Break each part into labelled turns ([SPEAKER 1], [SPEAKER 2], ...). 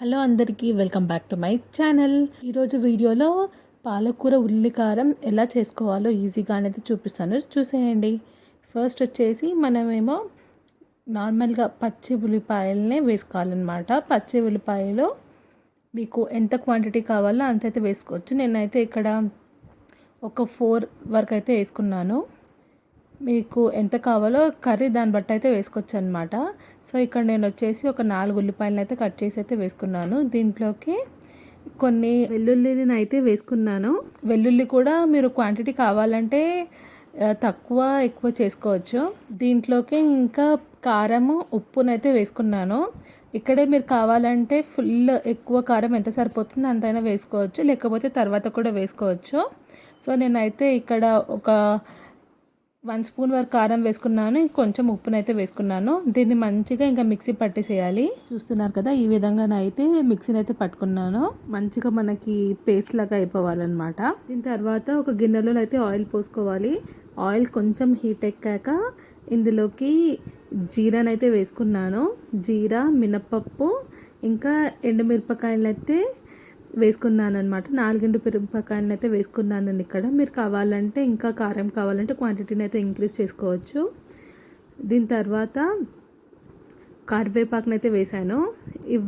[SPEAKER 1] Hello అందరికీ welcome back to my channel. ఈరోజు వీడియోలో పాలకూర ఉల్లికారం ఎలా చేసుకోవాలో ఈజీగా అనేది చూపిస్తాను. చూసేయండి. ఫస్ట్ వచ్చేసి మనమేమో నార్మల్గా పచ్చి ఉల్లిపాయలనే వేసుకోవాలన్నమాట. పచ్చి ఉల్లిపాయలు మీకు ఎంత క్వాంటిటీ కావాలో అంతైతే వేసుకోవచ్చు. నేనైతే ఇక్కడ ఒక ఫోర్ వరకు అయితే వేసుకున్నాను. మీకు ఎంత కావాలో కర్రీ దాన్ని బట్టి అయితే వేసుకోవచ్చు అనమాట సో ఇక్కడ నేను వచ్చేసి ఒక నాలుగు ఉల్లిపాయలను అయితే కట్ చేసి అయితే వేసుకున్నాను. దీంట్లోకి కొన్ని వెల్లుల్లిని అయితే వేసుకున్నాను. వెల్లుల్లి కూడా మీరు క్వాంటిటీ కావాలంటే తక్కువ ఎక్కువ చేసుకోవచ్చు. దీంట్లోకి ఇంకా కారము ఉప్పునైతే వేసుకున్నాను. ఇక్కడే మీరు కావాలంటే ఫుల్ ఎక్కువ కారం ఎంత సరిపోతుందో అంతైనా వేసుకోవచ్చు. లేకపోతే తర్వాత కూడా వేసుకోవచ్చు. సో నేనైతే ఇక్కడ ఒక వన్ స్పూన్ వరకు కారం వేసుకున్నాను కొంచెం ఉప్పునైతే వేసుకున్నాను. దీన్ని మంచిగా ఇంకా మిక్సీ పట్టేసేయాలి. చూస్తున్నారు కదా ఈ విధంగా అయితే మిక్సీని అయితే పట్టుకున్నాను. మంచిగా మనకి పేస్ట్ లాగా అయిపోవాలన్నమాట. దీని తర్వాత ఒక గిన్నెలో అయితే ఆయిల్ పోసుకోవాలి. ఆయిల్ కొంచెం హీట్ ఎక్కాక ఇందులోకి జీరానైతే అయితే వేసుకున్నాను. జీరా మినపప్పు ఇంకా ఎండుమిరపకాయలు అయితే వేసుకున్నాను అనమాట నాలుగింటి మిరపకాయలను అయితే వేసుకున్నాను ఇక్కడ. మీరు కావాలంటే ఇంకా కారం కావాలంటే క్వాంటిటీని అయితే ఇంక్రీజ్ చేసుకోవచ్చు. దీని తర్వాత కరివేపాకుని అయితే వేసాను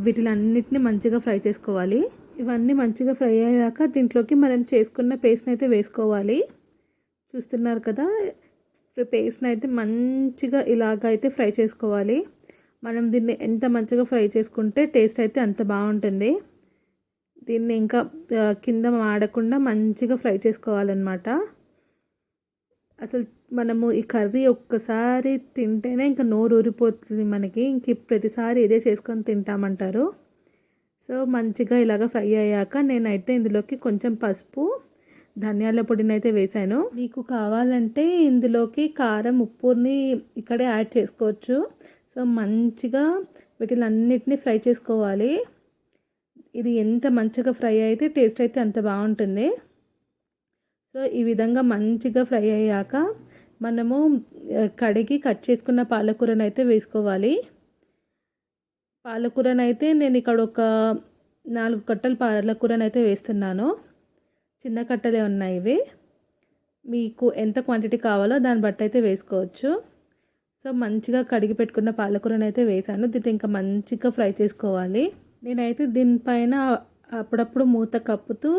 [SPEAKER 1] వీటిలన్నిటిని మంచిగా ఫ్రై చేసుకోవాలి. ఇవన్నీ మంచిగా ఫ్రై అయ్యాక దీంట్లోకి మనం చేసుకున్న పేస్ట్ని అయితే వేసుకోవాలి. చూస్తున్నారు కదా పేస్ట్ని అయితే మంచిగా ఇలాగ అయితే ఫ్రై చేసుకోవాలి. మనం దీన్ని ఎంత మంచిగా ఫ్రై చేసుకుంటే టేస్ట్ అయితే అంత బాగుంటుంది. దీన్ని ఇంకా కింద మాడకుండా మంచిగా ఫ్రై చేసుకోవాలన్నమాట. అసలు మనము ఈ కర్రీ ఒక్కసారి తింటేనే ఇంకా నోరు ఊరిపోతుంది మనకి. ఇంక ప్రతిసారి ఇదే చేసుకొని తింటామంటారు. సో మంచిగా ఇలాగ ఫ్రై అయ్యాక నేనైతే ఇందులోకి కొంచెం పసుపు ధనియాల పొడిని అయితే వేసాను మీకు కావాలంటే ఇందులోకి కారం ఉప్పుని ఇక్కడే యాడ్ చేసుకోవచ్చు. సో మంచిగా వీటిలన్నిటిని ఫ్రై చేసుకోవాలి. ఇది ఎంత మంచిగా ఫ్రై అయితే టేస్ట్ అయితే అంత బాగుంటుంది. సో ఈ విధంగా మంచిగా ఫ్రై అయ్యాక మనము కడిగి కట్ చేసుకున్న పాలకూరను అయితే వేసుకోవాలి. పాలకూరను అయితే నేను ఇక్కడ ఒక నాలుగు కట్టలు పాలకూరను అయితే వేస్తున్నాను. చిన్న కట్టలే ఉన్నాయి ఇవి. మీకు ఎంత క్వాంటిటీ కావాలో దాన్ని బట్టి అయితే వేసుకోవచ్చు. సో మంచిగా కడిగి పెట్టుకున్న పాలకూరను అయితే వేసాను. దీన్ని ఇంకా మంచిగా ఫ్రై చేసుకోవాలి. నేనైతే దీనిపైన అప్పుడప్పుడు మూత కప్పుతూ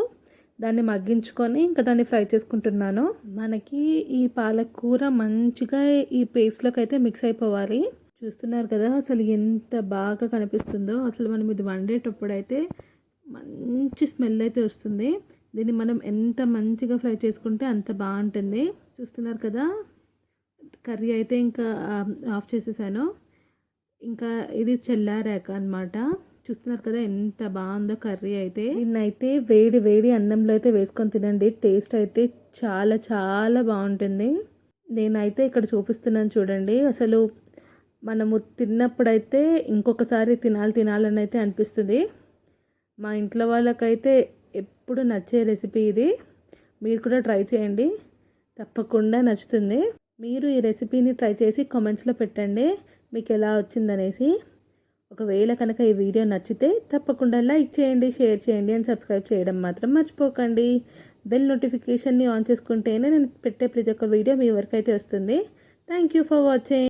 [SPEAKER 1] దాన్ని మగ్గించుకొని ఇంకా దాన్ని ఫ్రై చేసుకుంటున్నాను. మనకి ఈ పాలకూర మంచిగా ఈ పేస్ట్లోకి అయితే మిక్స్ అయిపోవాలి. చూస్తున్నారు కదా అసలు ఎంత బాగా కనిపిస్తుందో. అసలు మనం ఇది వండేటప్పుడు అయితే మంచి స్మెల్ అయితే వస్తుంది. దీన్ని మనం ఎంత మంచిగా ఫ్రై చేసుకుంటే అంత బాగుంటుంది. చూస్తున్నారు కదా కర్రీ అయితే ఇంకా ఆఫ్ చేసేసాను. ఇంకా ఇది చల్లారాక అనమాట చూస్తున్నారు కదా ఎంత బాగుందో కర్రీ అయితే. దీన్నైతే వేడి వేడి అన్నంలో అయితే వేసుకొని తినండి. టేస్ట్ అయితే చాలా చాలా బాగుంటుంది. నేనైతే ఇక్కడ చూపిస్తున్నాను చూడండి. అసలు మనము తిన్నప్పుడైతే ఇంకొకసారి తినాలి తినాలని అయితే అనిపిస్తుంది. మా ఇంట్లో వాళ్ళకైతే ఎప్పుడు నచ్చే రెసిపీ ఇది. మీరు కూడా ట్రై చేయండి. తప్పకుండా నచ్చుతుంది. మీరు ఈ రెసిపీని ట్రై చేసి కామెంట్స్లో పెట్టండి. మీకు ఎలా వచ్చిందనేసి. ఒకవేళ కనుక ఈ వీడియో నచ్చితే తప్పకుండా లైక్ చేయండి షేర్ చేయండి అండ్ సబ్స్క్రైబ్ చేయడం మాత్రం మర్చిపోకండి. బెల్ నోటిఫికేషన్ని ఆన్ చేసుకుంటేనే నేను పెట్టే ప్రతి ఒక్క వీడియో మీ వరకు అయితే వస్తుంది. Thank you for watching